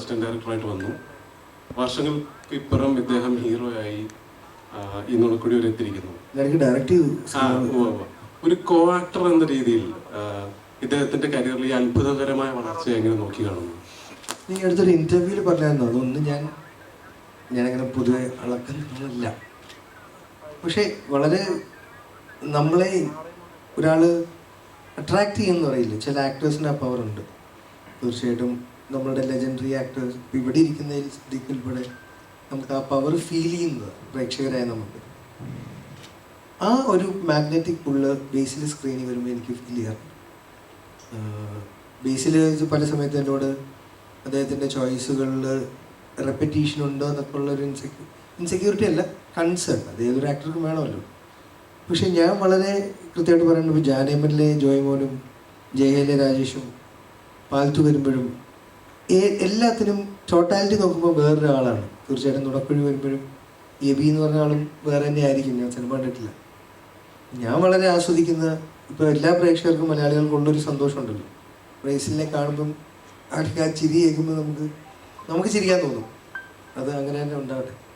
Assistant ഡയറക്ടറായിട്ട് വന്നു. വർഷങ്ങൾക്ക് ഇപ്പുറം ഇദ്ദേഹം ഹീറോ ആയി ഈ നുണക്കുടി വരെ എത്തിയിരിക്കുന്നു. ഒരു കോ ആക്ടർ എന്ന രീതിയിൽ ഇദ്ദേഹത്തിന്റെ കരിയറിൽ ഈ അത്ഭുതകരമായ വളർച്ച എങ്ങനെ നോക്കി കാണുന്നു? നീ അടുത്തൊരു ഇന്റർവ്യൂവിൽ പറഞ്ഞായിരുന്നു. അതൊന്നും ഞാൻ ഞാനങ്ങനെ പൊതുവെ അളക്കുന്നില്ല പക്ഷേ വളരെ നമ്മളെ ഒരാൾ അട്രാക്ട് ചെയ്യുമെന്ന് പറയില്ല ചില ആക്ടേഴ്സിന് ആ പവർ ഉണ്ട്. തീർച്ചയായിട്ടും നമ്മളുടെ ലെജൻഡറി ആക്ടേഴ്സ് ഇവിടെ ഇരിക്കുന്നതിൽ സിദ്ദീഖ് ഉൾപ്പെടെ നമുക്ക് ആ പവർ ഫീൽ ചെയ്യുന്നത് പ്രേക്ഷകരായ നമുക്ക്. ആ ഒരു മാഗ്നറ്റിക് പുള്ള് ബേസിൽ സ്ക്രീനിൽ വരുമ്പോൾ എനിക്ക് ഫീൽ ചെയ്യാറുണ്ട് ബേസിൽ പല സമയത്ത് എന്നോട് അദ്ദേഹത്തിന്റെ ചോയ്സുകളിൽ റെപ്പറ്റീഷൻ ഉണ്ടോ എന്നൊക്കെ ഉള്ളൊരു ഇൻസെക്യൂ ഇൻസെക്യൂരിറ്റി അല്ല കൺസേൺ അത് ഏതൊരു ആക്ടർക്കും വേണമല്ലോ. പക്ഷെ ഞാൻ വളരെ കൃത്യമായിട്ട് പറയുന്നത് ജാനേമനിലെ ജോയ്മോനും ജയഹയിലെ രാജേഷും പാലത്തു വരുമ്പോഴും എല്ലാത്തിനും ടോട്ടാലിറ്റി നോക്കുമ്പോൾ വേറൊരാളാണ്. തീർച്ചയായിട്ടും നുണക്കുഴി വരുമ്പോഴും എബി എന്ന് പറഞ്ഞ ആളും വേറെ തന്നെ ആയിരിക്കും. ഞാൻ സിനിമ കണ്ടിട്ടില്ല. ഞാൻ വളരെ ആസ്വദിക്കുന്ന ഇപ്പോൾ എല്ലാ പ്രേക്ഷകർക്കും മലയാളികൾക്കും ഉള്ളൊരു സന്തോഷമുണ്ടല്ലോ. റേസിലിനെ കാണുമ്പം ആ ചിരി കേൾക്കുമ്പോൾ നമുക്ക് നമുക്ക് ചിരിക്കാൻ തോന്നും. അത് അങ്ങനെ തന്നെ ഉണ്ടാവട്ടെ.